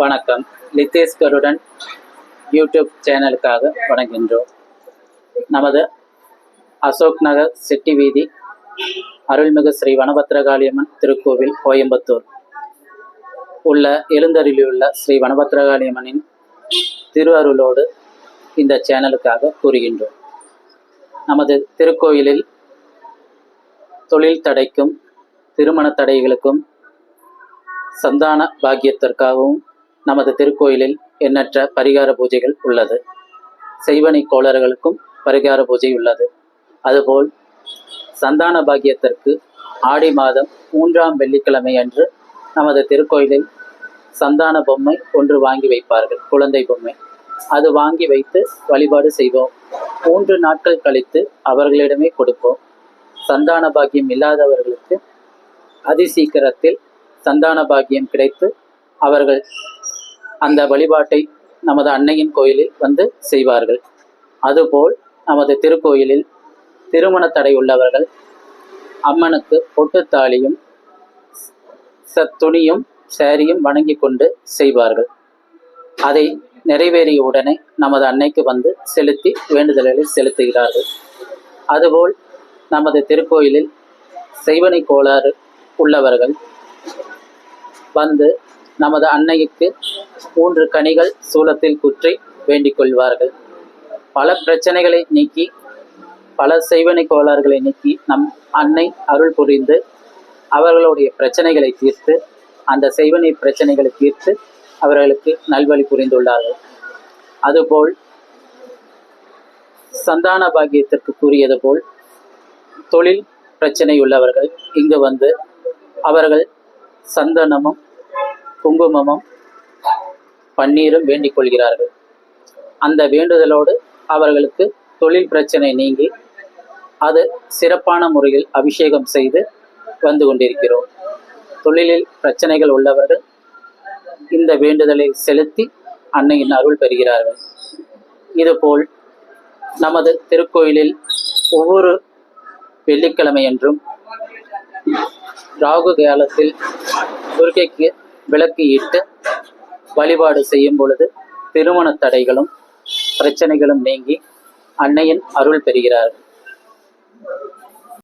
வணக்கம். லித்தேஷ்கருடன் யூடியூப் சேனலுக்காக வணங்குகின்றோம். நமது அசோக் நகர் செட்டி வீதி அருள்மிகு ஸ்ரீ வனபத்ரகாளியம்மன் திருக்கோவில் கோயம்புத்தூர். உள்ள எழுந்தருளியுள்ள ஸ்ரீ வனபத்ரகாளியம்மனின் திருவருளோடு இந்த சேனலுக்காக கூறுகின்றோம். நமது திருக்கோயிலில் தொழில் தடைக்கும் திருமண தடைகளுக்கும் சந்தான பாக்கியத்திற்காகவும் நமது திருக்கோயிலில் எண்ணற்ற பரிகார பூஜைகள் உள்ளது. செய்வனை கோளர்களுக்கும் பரிகார பூஜை உள்ளது. அதுபோல் சந்தான பாக்கியத்திற்கு ஆடி மாதம் மூன்றாம் வெள்ளிக்கிழமை அன்று நமது திருக்கோயிலில் சந்தான பொம்மை ஒன்று வாங்கி வைப்பார்கள் குழந்தை பொம்மை. அது வாங்கி வைத்து வழிபாடு செய்வோம். மூன்று நாட்கள் கழித்து அவர்களிடமே கொடுப்போம். சந்தான பாக்கியம் இல்லாதவர்களுக்கு அதிசீக்கிரத்தில் சந்தான பாக்கியம் கிடைத்து அவர்கள் அந்த வழிபாட்டை நமது அன்னையின் கோயிலில் வந்து செய்வார்கள். அதுபோல் நமது திருக்கோயிலில் திருமண தடை உள்ளவர்கள் அம்மனுக்கு பொட்டுத்தாலியும் சத்துணியும் துணியும் சேரியும் வணங்கி கொண்டு செய்வார்கள். அதை நிறைவேறிய உடனே நமது அன்னைக்கு வந்து செலுத்தி வேண்டுதல்களை செலுத்துகிறார்கள். அதுபோல் நமது திருக்கோயிலில் செய்வனை கோளாறு உள்ளவர்கள் வந்து நமது அன்னைக்கு மூன்று கனிகள் சூலத்தில் குற்றி வேண்டிக் கொள்வார்கள். பல பிரச்சனைகளை நீக்கி பல செய்வனை கோளாறுகளை நீக்கி நம் அன்னை அருள் புரிந்து அவர்களுடைய பிரச்சனைகளை தீர்த்து அந்த செய்வனை பிரச்சனைகளை தீர்த்து அவர்களுக்கு நல்வழி புரிந்துள்ளார்கள். அதுபோல் சந்தான பாகியத்திற்கு கூறியது போல் தொழில் பிரச்சனை உள்ளவர்கள் இங்கு வந்து அவர்கள் சந்தனமும் குங்குமமும் பன்னீரும் வேண்டிக் கொள்கிறார்கள். அந்த வேண்டுதலோடு அவர்களுக்கு தொழில் பிரச்சனை நீங்கி அது சிறப்பான முறையில் அபிஷேகம் செய்து வந்து கொண்டிருக்கிறோம். தொழிலில் பிரச்சனைகள் உள்ளவர்கள் இந்த வேண்டுதலை செலுத்தி அன்னையின் அருள் பெறுகிறார்கள். இதுபோல் நமது திருக்கோயிலில் ஒவ்வொரு வெள்ளிக்கிழமையன்றும் ராகு காலத்தில் துர்கைக்கு விளக்கு இட்டு வழிபாடு செய்யும் பொழுது திருமண தடைகளும் பிரச்சனைகளும் நீங்கி அன்னையின் அருள் பெறுகிறார்கள்.